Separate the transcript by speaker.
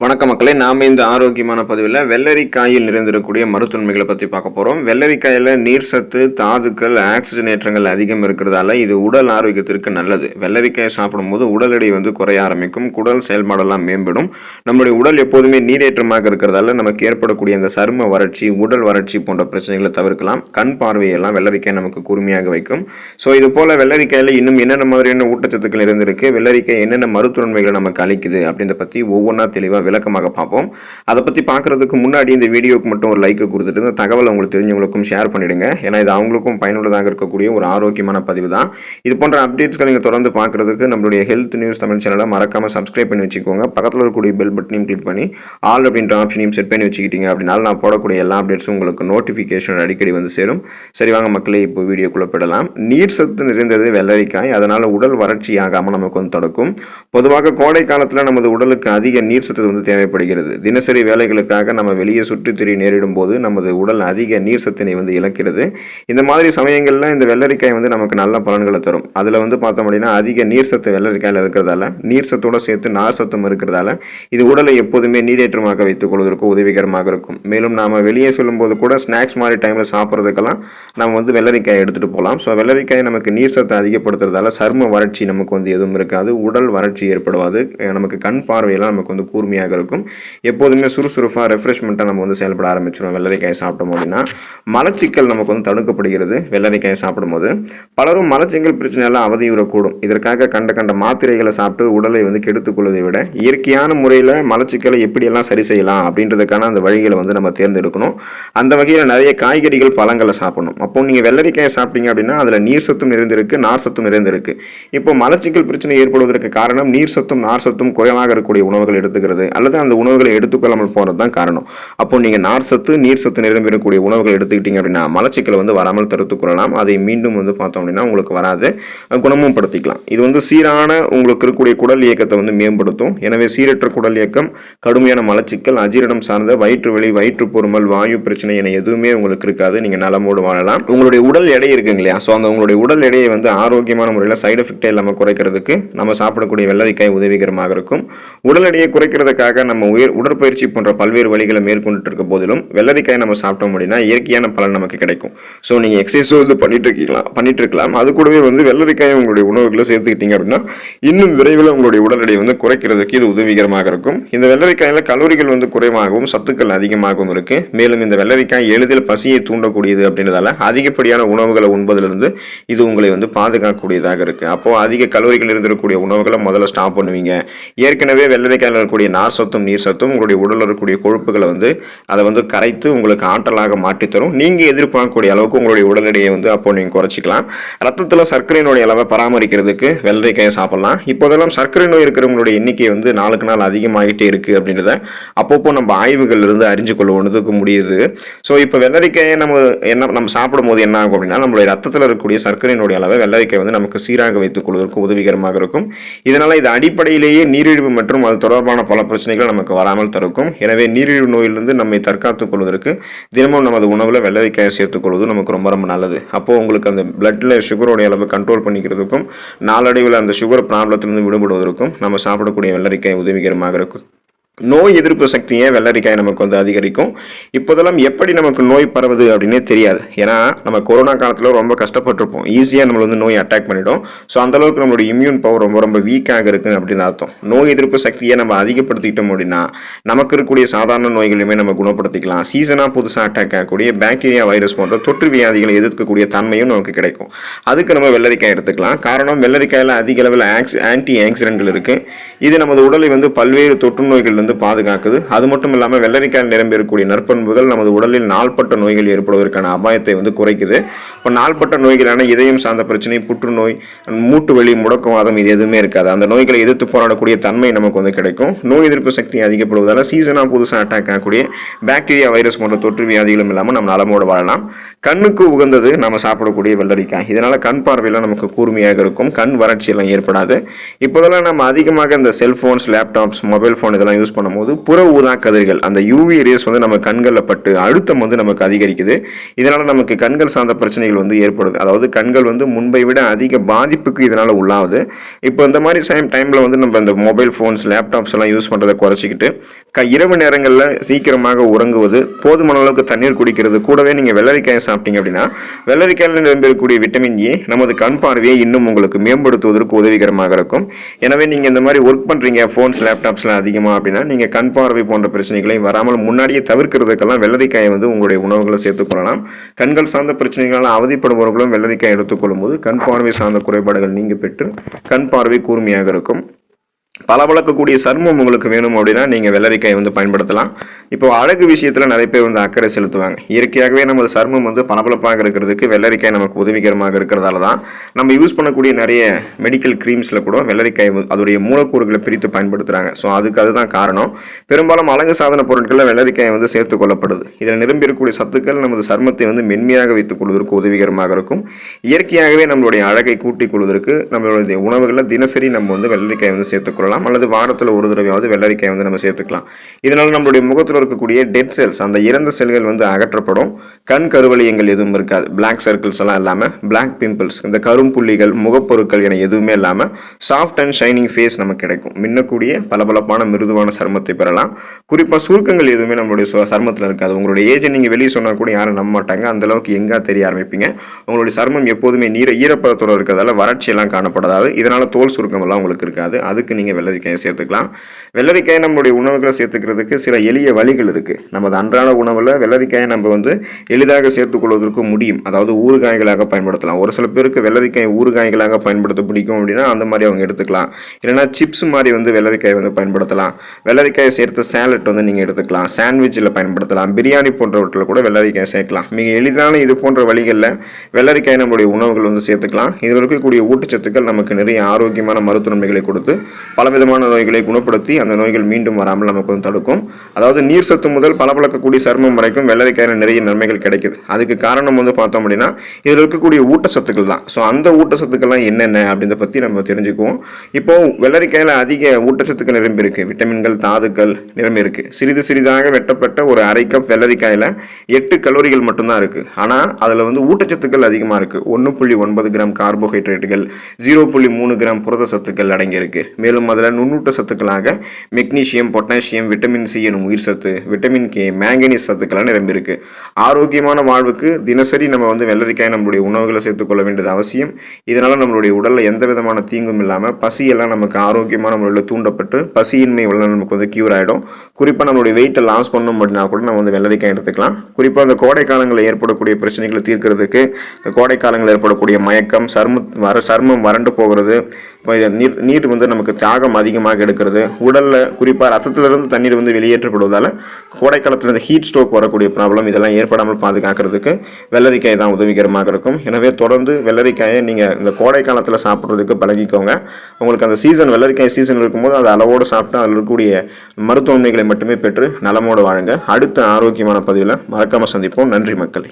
Speaker 1: வணக்க மக்களே நாம் இந்த ஆரோக்கியமான பதிவில் வெள்ளரிக்காயில் நிறைந்திருக்கக்கூடிய மருத்துவன்மைகளை பற்றி பார்க்க போகிறோம் வெள்ளரிக்காயில் நீர் சத்து தாதுக்கள் ஆக்சிஜனேற்றங்கள் அதிகம் இருக்கிறதால இது உடல் ஆரோக்கியத்திற்கு நல்லது. வெள்ளரிக்காயை சாப்பிடும்போது உடல் எடை வந்து குறைய ஆரம்பிக்கும் குடல் செயல்பாடெல்லாம் மேம்படும். நம்முடைய உடல் எப்போதுமே நீரேற்றமாக இருக்கிறதால நமக்கு ஏற்படக்கூடிய அந்த சரும வறட்சி உடல் வறட்சி போன்ற பிரச்சனைகளை தவிர்க்கலாம். கண் பார்வையெல்லாம் வெள்ளரிக்காய் நமக்கு கூர்மையாக வைக்கும். ஸோ இது போல் வெள்ளரிக்காயில் இன்னும் என்னென்ன மாதிரியான ஊட்டச்சத்துக்கள் இருந்திருக்கு வெள்ளரிக்காய் என்னென்ன மருத்துவன்மைகளை நமக்கு அளிக்குது அப்படின்றத பற்றி ஒவ்வொன்றா தெளிவாக விளக்கமாக பார்ப்போம். அதை பற்றி பார்க்குறதுக்கு முன்னாடி இந்த வீடியோவுக்கு மட்டும் ஒரு லைக்கை கொடுத்துட்டு இந்த தகவலை உங்களுக்கு தெரிஞ்சவங்களுக்கும் ஷேர் பண்ணிவிடுங்க ஏன்னா இது அவங்களுக்கும் பயனுள்ளதாக இருக்கக்கூடிய ஒரு ஆரோக்கியமான பதிவு தான். இது போன்ற அப்டேட்ஸ்களை நீங்கள் தொடர்ந்து பார்க்குறதுக்கு நம்மளுடைய ஹெல்த் நியூஸ் தமிழ் சேனலை மறக்காமல் சப்ஸ்கிரைப் பண்ணி வச்சுக்கோங்க. பக்கத்தில் இருக்கக்கூடிய பெல் பட்டனையும் கிளிக் பண்ணி ஆல் அப்படின்ற ஆப்ஷனையும் செட் பண்ணி வச்சுக்கிட்டீங்க அப்படின்னால நான் போடக்கூடிய எல்லா அப்டேட்ஸும் உங்களுக்கு நோட்டிஃபிகேஷன் அடிக்கடி வந்து சேரும். சரி வாங்க மக்களே இப்போ வீடியோக்குள்ளே போயிடலாம். நீர் சத்து நிறைந்தது வெள்ளரிக்காய். அதனால் உடல் வறட்சி ஆகாமல் நமக்கு வந்து தொடக்கும். பொதுவாக கோடை காலத்தில் நமது உடலுக்கு அதிக நீர் சத்து வந்து தேவைப்படுகிறது. தினசரி வேலைகளுக்காக நம்ம வெளியே சுற்றித் திரி நேரிடும் போது நமது உடல் அதிக நீர் சத்தினை வந்து இழக்கிறது. இந்த மாதிரி சமயங்களில் இந்த வெள்ளரிக்காய் வந்து நமக்கு நல்ல பலன்களை தரும். அதில் வந்து பார்த்தோம் அப்படின்னா அதிக நீர் சத்து வெள்ளரிக்காயில் இருக்கிறதால நீர் சத்தோடு சேர்த்து நார் சத்தம் இருக்கிறதால இது உடலை எப்போதுமே நீரேற்றமாக வைத்துக் கொள்வதற்கு உதவிகரமாக இருக்கும். மேலும் நாம் வெளியே சொல்லும்போது கூட ஸ்நாக்ஸ் மாதிரி டைமில் சாப்பிட்றதுக்கெல்லாம் நம்ம வந்து வெள்ளரிக்காய் எடுத்துகிட்டு போகலாம். ஸோ வெள்ளரிக்காய் நமக்கு நீர் சத்தை அதிகப்படுத்துறதால சர்ம வறட்சி நமக்கு வந்து எதுவும் இருக்காது. உடல் வறட்சி ஏற்படுவாது. நமக்கு கண் பார்வையெல்லாம் நமக்கு வந்து கூர்மையாக இருக்கும் எப்போதுமே சுறுசுறுப்பாக ரெஃப்ரெஷ்மெண்ட்டாக நம்ம வந்து செயல்பட ஆரம்பிச்சிடும் வெள்ளரிக்காய் சாப்பிட்டோம் அப்படின்னா மலச்சிக்கல் நமக்கு வந்து தடுக்கப்படுகிறது வெள்ளரிக்காய் சாப்பிடும்போது. பலரும் மலச்சிக்கல் பிரச்சனையெல்லாம் அவதியுறக்கூடும். இதற்காக கண்ட கண்ட மாத்திரைகளை சாப்பிட்டு உடலை வந்து கெடுத்துக் கொள்வதை விட இயற்கையான முறையில் மலச்சிக்கலை எப்படியெல்லாம் சரி செய்யலாம் அப்படின்றதுக்கான அந்த வழிகளை வந்து நம்ம தேர்ந்தெடுக்கணும். அந்த வகையில் நிறைய காய்கறிகள் பழங்களை சாப்பிடணும். அப்போ நீங்கள் வெள்ளரிக்காயை சாப்பிட்டீங்க அப்படின்னா அதில் நீர் சத்தும் நிறைந்திருக்கு நார் சத்தும் நிறைந்திருக்கு. இப்போ மலச்சிக்கல் பிரச்சனை ஏற்படுவதற்கு காரணம் நீர் சத்தும் நார் சத்தும் குறைவாக இருக்கக்கூடிய உணவுகள் எடுத்துக்கிறது. அல்லது அந்த உணவுகளை எடுத்துக்கொள்ளாமல் போகிறது தான் காரணம். அப்போ நீங்கள் நார் சத்து நீர் சத்து நிரம்பிடக்கூடிய உணவுகள் எடுத்துக்கிட்டீங்க அப்படின்னா மலச்சிக்கலை வந்து வராமல் தடுத்துக்கொள்ளலாம் அதை மீண்டும் வந்து பார்த்தோம் அப்படின்னா உங்களுக்கு வராது. குணமும் படுத்திக்கலாம். இது வந்து சீரான உங்களுக்கு இருக்கக்கூடிய குடல் இயக்கத்தை வந்து மேம்படுத்தும். எனவே சீரற்ற குடல் இயக்கம் கடுமையான மலச்சிக்கல் அஜீரணம் சார்ந்த வயிற்று வலி வயிற்று பொறுமல் வாயு பிரச்சனை என எதுவுமே உங்களுக்கு இருக்காது. நீங்கள் நலமோடு வாழலாம். உங்களுடைய உடல் எடை இருக்குங்க இல்லையா? ஸோ அந்த உங்களுடைய உடல் எடையை வந்து ஆரோக்கியமான முறையில் சைடு எஃபெக்டே இல்லாமல் குறைக்கிறதுக்கு நம்ம சாப்பிடக்கூடிய வெள்ளரிக்காய் உதவிகரமாக இருக்கும். உடல் எடையை குறைக்கிறதுக்காக நம்ம உயர் உடற்பயிற்சி போன்ற பல்வேறு வழிகளை மேற்கொண்டுட்டு இருக்க போதிலும் வெள்ளரிக்காய் நம்ம சாப்பிட்டோம் அப்படின்னா இயற்கையான பலன் நமக்கு கிடைக்கும். ஸோ நீங்கள் எக்ஸசைஸும் வந்து பண்ணிட்டு இருக்கலாம் பண்ணிட்டு இருக்கலாம். அது கூடவே வந்து வெள்ளரிக்காயை உங்களுடைய உணவுகளை சேர்த்துக்கிட்டீங்க அப்படின்னா இன்னும் விரைவில் உங்களுடைய உடல் எடையை வந்து குறைக்கிறதுக்கு இது உதவிகரமாக இருக்கும். இந்த வெள்ளரிக்காயில் கலோரிகள் வந்து குறைவாகவும் சத்துக்கள் அதிகமாகவும் இருக்குது மேலும் இந்த வெள்ளரிக்காய் எளிதில் பசியை தூண்டக்கூடியது அப்படின்றதால அதிகப்படியான உணவுகளை உண்பதிலிருந்து இது உங்களை வந்து பாதுகாக்கக்கூடியதாக இருக்குது அப்போது அதிக கலோரிகள் இருந்திருக்கக்கூடிய உணவுகளை முதல்ல ஸ்டாப் பண்ணுவீங்க. ஏற்கனவே வெள்ளரிக்காயில் இருக்கக்கூடிய நார் சத்தும் நீர் சத்தும் உங்களுடைய உடலில் இருக்கக்கூடிய கொழுப்புகளை வந்து அதை வந்து கரைத்து உங்களுக்கு ஆற்றலாக மாற்றித்தரும். நீங்கள் எதிர்பார்க்கக்கூடிய அளவுக்கு உங்களுடைய உடல் எடையை வந்து அப்போ நீங்கள் குறைச்சிக்கலாம். ரத்தத்தில் சர்க்கரையினுடைய அளவை பராமரிக்கிறதுக்கு வெள்ளரிக்காயை சாப்பிடலாம். இப்போதெல்லாம் சர்க்கரை நோய் இருக்கிறவங்களுடைய எண்ணிக்கை வந்து நாளுக்கு நாள் அதிகமாகிட்டே இருக்குது அப்படின்றத அப்பப்போ நம்ம ஆய்வுகள் இருந்து அறிஞ்சு கொள்வதுக்கு முடியுது. ஸோ இப்போ வெள்ளரிக்காயை நம்ம என்ன நம்ம சாப்பிடும்போது என்ன ஆகும் அப்படின்னா நம்மளுடைய ரத்தத்தில் இருக்கக்கூடிய சர்க்கரையினுடைய அளவை வெள்ளரிக்காய் வந்து நமக்கு சீராக வைத்துக் கொள்வதற்கு உதவிகரமாக இருக்கும். இதனால் இது அடிப்படையிலேயே நீரிழிவு மற்றும் அது தொடர்பான பல பிரச்சனைகள் நமக்கு வராமல் தடுக்கும். எனவே நீரிழிவு நோயிலிருந்து நம்மை தற்காத்துக் கொள்வதற்கு தினமும் நமது உணவில் வெள்ளரிக்காயை சேர்த்துக்கொள்வது நமக்கு ரொம்ப ரொம்ப நல்லது. அப்போது உங்களுக்கு அந்த பிளட்டில் சுகருடைய அளவு கண்ட்ரோல் பண்ணிக்கிறதுக்கும் நாளடைவில் அந்த சுகர் ப்ராப்ளத்திலிருந்து விடுபடுவதற்கும் நம்ம சாப்பிடக்கூடிய வெள்ளரிக்காய் உதவிகரமாக இருக்கும். நோய் எதிர்ப்பு சக்தியை வெள்ளரிக்காய் நமக்கு வந்து அதிகரிக்கும்? இப்போதெல்லாம் எப்படி நமக்கு நோய் பரவுது அப்படின்னே தெரியாது. ஏன்னா நம்ம கொரோனா காலத்தில் ரொம்ப கஷ்டப்பட்டிருப்போம். ஈஸியாக நம்மளை வந்து நோய் அட்டாக் பண்ணிடும். ஸோ அந்தளவுக்கு நம்மளுடைய இம்யூன் பவர் ரொம்ப ரொம்ப வீக்காக இருக்குது அப்படின்னு அர்த்தம். நோய் எதிர்ப்பு சக்தியை நம்ம அதிகப்படுத்திக்கிட்டோம் அப்படின்னா நமக்கு இருக்கக்கூடிய சாதாரண நோய்களையுமே நம்ம குணப்படுத்திக்கலாம். சீசனாக புதுசாக அட்டாக் ஆகக்கூடிய பாக்டீரியா வைரஸ் போன்ற தொற்று வியாதிகளை எதிர்க்கக்கூடிய தன்மையும் நமக்கு கிடைக்கும். அதுக்கு நம்ம வெள்ளரிக்காய் எடுத்துக்கலாம். காரணம் வெள்ளரிக்காயில் அதிக அளவில் ஆக்சி ஆன்டி ஆக்சிடென்ட்கள் இருக்குது இது நமது உடலை வந்து பல்வேறு தொற்று நோய்கள் வந்து பாதுகாக்குது. அது மட்டும் இல்லாமல் வெள்ளரிக்காய் நிரம்பி இருக்கக்கூடிய நற்பண்புகள் நமது உடலில் நாள்பட்ட நோய்கள் ஏற்படுவதற்கான அபாயத்தை வந்து குறைக்குது. இப்போ நாள்பட்ட நோய்களான இதயம் சார்ந்த பிரச்சனை புற்றுநோய் மூட்டு வலி முடக்கவாதம் இது எதுவுமே இருக்காது. அந்த நோய்களை எதிர்த்து போராடக்கூடிய தன்மை நமக்கு வந்து கிடைக்கும். நோய் எதிர்ப்பு சக்தி அதிகப்படுவதால் சீசனாக புதுசாக அட்டாக் ஆகக்கூடிய பாக்டீரியா வைரஸ் போன்ற தொற்று வியாதிகளும் இல்லாமல் நம்ம நலமோடு வாழலாம். கண்ணுக்கு உகந்தது நம்ம சாப்பிடக்கூடிய வெள்ளரிக்காய். இதனால் கண் பார்வையில் நமக்கு கூர்மையாக இருக்கும். கண் வறட்சியெல்லாம் ஏற்படாது. இப்போதெல்லாம் நம்ம அதிகமாக இந்த செல்ஃபோன்ஸ் லேப்டாப்ஸ் மொபைல் ஃபோன் இதெல்லாம் யூஸ் பண்ணும்போது புற ஊதா கதிர்கள் அந்த யூவி ரேஸ் வந்து நம்ம கண்களில் பட்டு அழுத்தம் வந்து நமக்கு அதிகரிக்குது. இதனால் நமக்கு கண்கள் சார்ந்த பிரச்சனைகள் வந்து ஏற்படுது. அதாவது கண்கள் வந்து முன்பை விட அதிக பாதிப்புக்கு இதனால் உள்ளாகுது. இப்போ இந்த மாதிரி சேம் டைமில் வந்து நம்ம இந்த மொபைல் ஃபோன்ஸ் லேப்டாப்ஸ் எல்லாம் யூஸ் பண்ணுறதை குறைச்சிக்கிட்டு க இரவு நேரங்களில் சீக்கிரமாக உறங்குவது போதுமான அளவுக்கு தண்ணீர் குடிக்கிறது கூடவே நீங்கள் வெள்ளரிக்காயை சாப்பிட்டீங்க அப்படின்னா வெள்ளரிக்காயில் நிரம்பியிருக்கக்கூடிய விட்டமின் ஏ e நமது கண் பார்வையை இன்னும் உங்களுக்கு மேம்படுத்துவதற்கு உதவிகரமாக இருக்கும். எனவே நீங்கள் இந்த மாதிரி ஒர்க் பண்ணுறீங்க ஃபோன்ஸ் லேப்டாப்ஸ்லாம் அதிகமாக அப்படின்னா நீங்கள் கண் பார்வை போன்ற பிரச்சனைகளையும் வராமல் முன்னாடியே தவிர்க்கிறதுக்கெல்லாம் வெள்ளரிக்காயை வந்து உங்களுடைய உணவுகளை சேர்த்துக்கொள்ளலாம் கண்கள் சார்ந்த பிரச்சனைகளால் அவதிப்படுபவர்களும் வெள்ளரிக்காய் எடுத்துக்கொள்ளும் போது கண் பார்வை சார்ந்த குறைபாடுகள் நீங்க பெற்று கண் பார்வை கூர்மையாக இருக்கும். பளபளக்கக்கூடிய சர்மம் உங்களுக்கு வேணும் அப்படின்னா நீங்கள் வெள்ளரிக்காய் வந்து பயன்படுத்தலாம். இப்போ அழகு விஷயத்தில் நிறைய பேர் வந்து அக்கறை செலுத்துவாங்க. இயற்கையாகவே நமது சர்மம் வந்து பளபளப்பாக இருக்கிறதுக்கு வெள்ளரிக்காய் நமக்கு உதவிகரமாக இருக்கிறதால தான் நம்ம யூஸ் பண்ணக்கூடிய நிறைய மெடிக்கல் க்ரீம்ஸில் கூட வெள்ளரிக்காய் வந்து அதோடைய மூலக்கூறுகளை பிரித்து பயன்படுத்துகிறாங்க ஸோ அதுக்கு அதுதான் காரணம். பெரும்பாலும் அழகு சாதன பொருட்களில் வெள்ளரிக்காய் வந்து சேர்த்து கொள்ளப்படுது. இதில் நிரம்பி இருக்கக்கூடிய சத்துக்கள் நமது சர்மத்தை வந்து மென்மையாக வைத்துக் கொள்வதற்கு உதவிகரமாக இருக்கும். இயற்கையாகவே நம்மளுடைய அழகை கூட்டிக் கொள்வதற்கு நம்மளுடைய உணவுகளில் தினசரி நம்ம வந்து வெள்ளரிக்காய் வந்து சேர்த்துக்கொள்ளலாம் அல்லது வாரத்தில் ஒரு தடவையாவது வெள்ளரிக்காய் வந்து நம்ம சேர்த்துக்கலாம். இதனால் நம்மளுடைய முகத்தில் இருக்கக்கூடிய டெட் செல்ஸ் அந்த இறந்த செல்கள் வந்து அகற்றப்படும். கண் கருவலியங்கள் எதுவும் இருக்காது. பிளாக் சர்க்கிள்ஸ் எல்லாம் இல்லாமல் பிளாக் பிம்பிள்ஸ் இந்த கரும்புள்ளிகள் முகப்பொருட்கள் என எதுவுமே இல்லாமல் சாஃப்ட் அண்ட் ஷைனிங் ஃபேஸ் நமக்கு கிடைக்கும். மின்னக்கூடிய பளபளப்பான மிருதுவான சருமத்தை பெறலாம். குறிப்பாக சுருக்கங்கள் எதுவுமே நம்மளுடைய சு- சருமத்தில் இருக்காது. உங்களுடைய ஏஜை நீங்கள் வெளியே சொன்னால் கூட யாரும் நம்ப மாட்டாங்க. அந்த அளவுக்கு தெரிய ஆரம்பிப்பீங்க. உங்களுடைய சருமம் எப்போதுமே நீர ஈரப்பதத்தோடு இருக்கிறதால வறட்சியெல்லாம் காணப்படாது. இதனால் தோல் சுருக்கம் எல்லாம் உங்களுக்கு இருக்காது. அதுக்கு நீங்கள் வெள்ளரிக்காயை சேர்த்துக்கலாம். வெள்ளரிக்காயை நம்மளுடைய உணவுகளை சேர்த்துக்கிறதுக்கு சில எளிய வழிகள் இருக்குது நமது அன்றாட உணவில் வெள்ளரிக்காயை நம்ம வந்து எளிதாக சேர்த்துக்கொள்வதற்கு முடியும். அதாவது ஊறுகாய்களாக பயன்படுத்தலாம். ஒரு சில பேருக்கு வெள்ளரிக்காய் ஊறுகாய்களாக பயன்படுத்த பிடிக்கும் அப்படின்னா அந்த மாதிரி அவங்க எடுத்துக்கலாம். இல்லைன்னா சிப்ஸ் மாதிரி வந்து வெள்ளரிக்காய் வந்து பயன்படுத்தலாம். வெள்ளரிக்காயை சேர்த்த சேலட் வந்து நீங்கள் எடுத்துக்கலாம். சாண்ட்விச்சில் பயன்படுத்தலாம். பிரியாணி போன்றவற்றில் கூட வெள்ளரிக்காய் சேர்க்கலாம். மிக எளிதான இது போன்ற வழிகளில் வெள்ளரிக்காய் நம்மளுடைய உணவுகள் வந்து சேர்த்துக்கலாம். இதில் இருக்கக்கூடிய ஊட்டச்சத்துக்கள் நமக்கு நிறைய ஆரோக்கியமான மருத்துவ நன்மைகளை கொடுத்து பலவிதமான நோய்களை குணப்படுத்தி அந்த நோய்கள் மீண்டும் வராமல் நமக்கு வந்து தடுக்கும். அதாவது நீர் சத்து முதல் பளபளக்கக்கூடிய சருமம் வரைக்கும் வெள்ளரிக்காயில் நிறைய நன்மைகள் கிடைக்குது. அதுக்கு காரணம் வந்து பார்த்தோம் அப்படின்னா இதில் இருக்கக்கூடிய ஊட்டச்சத்துக்கள் தான். ஸோ அந்த ஊட்டச்சத்துக்கள்லாம் என்னென்ன அப்படின்றத பற்றி நம்ம தெரிஞ்சுக்குவோம். இப்போ வெள்ளரிக்காயில் அதிக ஊட்டச்சத்துக்கள் நிரம்பி இருக்கு. விட்டமின்கள் தாதுக்கள் நிரம்பி இருக்கு. சிறிது சிறிதாக வெட்டப்பட்ட ஒரு அரை கப் வெள்ளரிக்காயில் எட்டு கலோரிகள் மட்டும்தான் இருக்கு. ஆனால் அதில் வந்து ஊட்டச்சத்துக்கள் அதிகமாக இருக்கு. ஒன்று புள்ளி ஒன்பது கிராம் கார்போஹைட்ரேட்டுகள் ஜீரோ புள்ளி மூணு கிராம் புரத சத்துக்கள் அடங்கியிருக்கு. மேலும் அதில் நுண்ணூட்ட சத்துக்களாக மெக்னீஷியம் பொட்டாசியம் விட்டமின் சி எனும் உயிர் சத்து விட்டமின் கே மேங்கனீஸ் சத்துக்களாக நிரம்பியிருக்கு. ஆரோக்கியமான வாழ்வுக்கு தினசரி நம்ம வந்து வெள்ளரிக்காய் நம்மளுடைய உணவுகளை சேர்த்துக்கொள்ள வேண்டியது அவசியம். இதனால் நம்மளுடைய உடலில் எந்த விதமான தீங்கும் இல்லாமல் பசியெல்லாம் நமக்கு ஆரோக்கியமான முறையில் தூண்டப்பட்டு பசியின்மை உள்ள நமக்கு வந்து கியூர் ஆகிடும் குறிப்பாக நம்மளுடைய வெயிட்டை லாஸ் பண்ணணும் அப்படின்னா கூட நம்ம வந்து வெள்ளரிக்காய் எடுத்துக்கலாம். குறிப்பாக அந்த கோடை காலங்களில் ஏற்படக்கூடிய பிரச்சனைகளை தீர்க்கிறதுக்கு இந்த கோடை காலங்களில் ஏற்படக்கூடிய மயக்கம் சர்ம வர சர்மம் வறண்டு போகிறது நீர் நீர் வந்து நமக்கு தாகம் அதிகமாக எடுக்கிறது. உடலில் குறிப்பாக ரத்தத்திலிருந்து தண்ணீர் வந்து வெளியேற்றப்படுவதால் கோடைக்காலத்தில் இந்த ஹீட் ஸ்ட்ரோக் வரக்கூடிய ப்ராப்ளம் இதெல்லாம் ஏற்படாமல் பாதுகாக்கிறதுக்கு வெள்ளரிக்காய் தான் உதவிகரமாக இருக்கும். எனவே தொடர்ந்து வெள்ளரிக்காயை நீங்கள் இந்த கோடை காலத்தில் சாப்பிட்றதுக்கு பழகிக்கோங்க. உங்களுக்கு அந்த சீசன் வெள்ளரிக்காய் சீசன் இருக்கும்போது அதை அளவோடு சாப்பிட்டு அதில் இருக்கக்கூடிய மருத்துவமனைகளை மட்டுமே பெற்று நலமோடு வாழுங்க. அடுத்த ஆரோக்கியமான பதிவில் மறக்காமல் சந்திப்போம். நன்றி மக்களே.